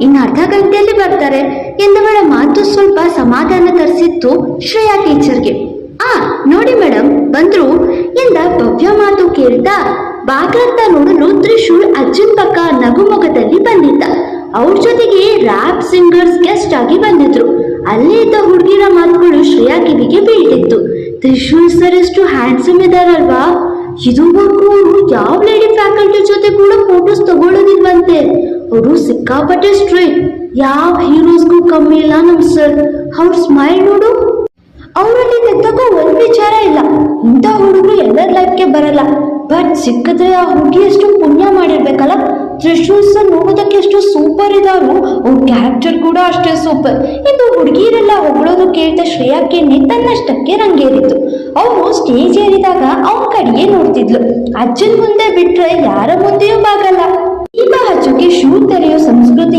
ಇನ್ನು ಅರ್ಧ ಗಂಟೆಯಲ್ಲಿ ಬರ್ತಾರೆ ಎಂದವಳ ಮಾತು ಸ್ವಲ್ಪ ಸಮಾಧಾನ ತರಿಸಿತ್ತು ಶ್ರೇಯಾ ಟೀಚರ್ಗೆ. ಆ, ನೋಡಿ ಮೇಡಮ್ ಬಂದ್ರು. ಎಂದ ಭವ್ಯ ಮಾತು ಕೇಳ್ತಾ ಬಾಗ್ಲಂತ ನೋಡಲು ತ್ರಿಶೂಲ್ ಅರ್ಜುನ್ ಪಕ್ಕ ನಗುಮೊಗದಲ್ಲಿ ಬಂದಿದ್ದ. ಅವ್ರ ಜೊತೆಗೆ ರ್ಯಾಪ್ ಸಿಂಗರ್ಸ್ ಗೆಸ್ಟ್ ಆಗಿ ಬಂದಿದ್ರು. ಅಲ್ಲೇ ಇದ್ದ ಹುಡುಗಿರ ಮಾತುಗಳು ಶ್ರೇಯಾ ಕಿವಿಗೆ ಬೀಳ್ತಿತ್ತು. ತ್ರಿಶೂಲ್ ಸರ್ ಎಷ್ಟು ಹ್ಯಾಂಡ್ಸಮ್ ಇದಾರಲ್ವಾ? ಇದುವರೆಗೂ ಯಾವ ಲೇಡಿ ಫ್ಯಾಕಲ್ಟಿ ಅವರು ಸಿಕ್ಕಾಪಟ್ಟೆ ಸ್ಟ್ರೈಟ್ ಯಾವ ಹೀರೋಸ್ಗೂ ಕಮ್ಮಿ ಇಲ್ಲ ನಮ್ ಸರ್ ಅವ್ರ ಸ್ಮೈಲ್ ನೋಡು. ಅವರಲ್ಲಿ ತೆಗ್ದಕ್ಕೂ ಒಂದ್ ವಿಚಾರ ಇಲ್ಲ. ಇಂಥ ಹುಡುಗರು ಎಲ್ಲರ ಲೈಫ್ಗೆ ಬರಲ್ಲ. ಬಟ್ ಸಿಕ್ಕಿದ್ರೆ ಆ ಹುಡುಗಿ ಎಷ್ಟು ಪುಣ್ಯ ಮಾಡಿರ್ಬೇಕಲ್ಲ? ತ್ರಿಶೂಲ್ ಸರ್ ನೋಡೋದಕ್ಕೆ ಎಷ್ಟು ಸೂಪರ್ ಇದಾರು. ಅವ್ರ ಕ್ಯಾರೆಕ್ಟರ್ ಕೂಡ ಅಷ್ಟೇ ಸೂಪರ್ ಇದು ಹುಡುಗಿರೆಲ್ಲ ಹೊಗಳೋದು ಕೇಳಿದ ಶ್ರೇಯಾಕಿನಿ ತನ್ನಷ್ಟಕ್ಕೆ ರಂಗೇರಿತು ಅವನು ಸ್ಟೇಜ್ ಏರಿದಾಗ ಅವನ ಕಡೆಗೆ ನೋಡ್ತಿದ್ಲು. ಅಜ್ಜನ ಮುಂದೆ ಬಿಟ್ರೆ ಯಾರ ಮುಂದೆಯೂ ಬಾಗಲ್ಲ. के शूद्ध संस्कृत